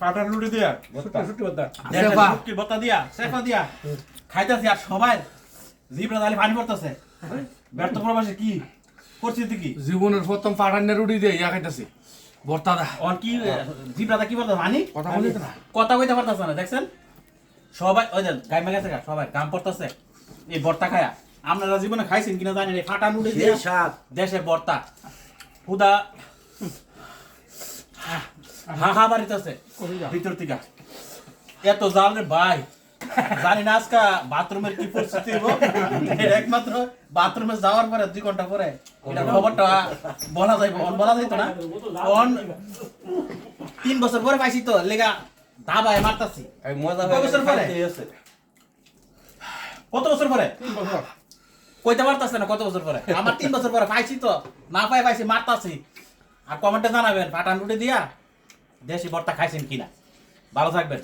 পাটার রুটি দিয়া? ভর্তা দেশে সেবা। দিয়া সেফা দিয়া। খাইতেছি আর সবাই। জিবরা দালি পানি পড়তেছে। ব্যর্থ প্রবাসে কি পরিস্থিতি কি? জীবনের প্রথম পাঠানের রুটি দিয়ে ইয়া খাইতেছি। কি জিবরাদা কি বলতো মানি? কথা বলিতে না। কথা কইতে পারতাছে না দেখছেন? সবাই ওই দেন গাইমা গেছে সবাই গাম পড়তেছে। এই ভর্তা খায়া। আপনারা জীবনে খাইছেন কিনা জানেন এই ফাটা নুডে স্বাদ। দেশের হুদা হা হা বাড়িতেছে ভিতর থেকে। এত জাল রে ভাই। জানি না আজকা বাথরুমের কি পরিস্থিতি একমাত্র বাথরুমে যাওয়ার পরে দুই ঘণ্টা পরে এটা খবরটা বলা যাইব। অন বলা যাইতো না। অন তিন বছর পরে পাইছি তো লেগা দাবায় মারতাছি। মজা কয় বছর পরে? কত বছর পরে? কইতে পারতাছে না কত বছর পরে। আমার তিন বছর পরে পাইছি তো না পাই পাইছি মারতাছি। আর কমেন্টে জানাবেন পাঠান রুটি দিয়া। দেশি ভর্তা খাইছেন কিনা? ভালো থাকবেন।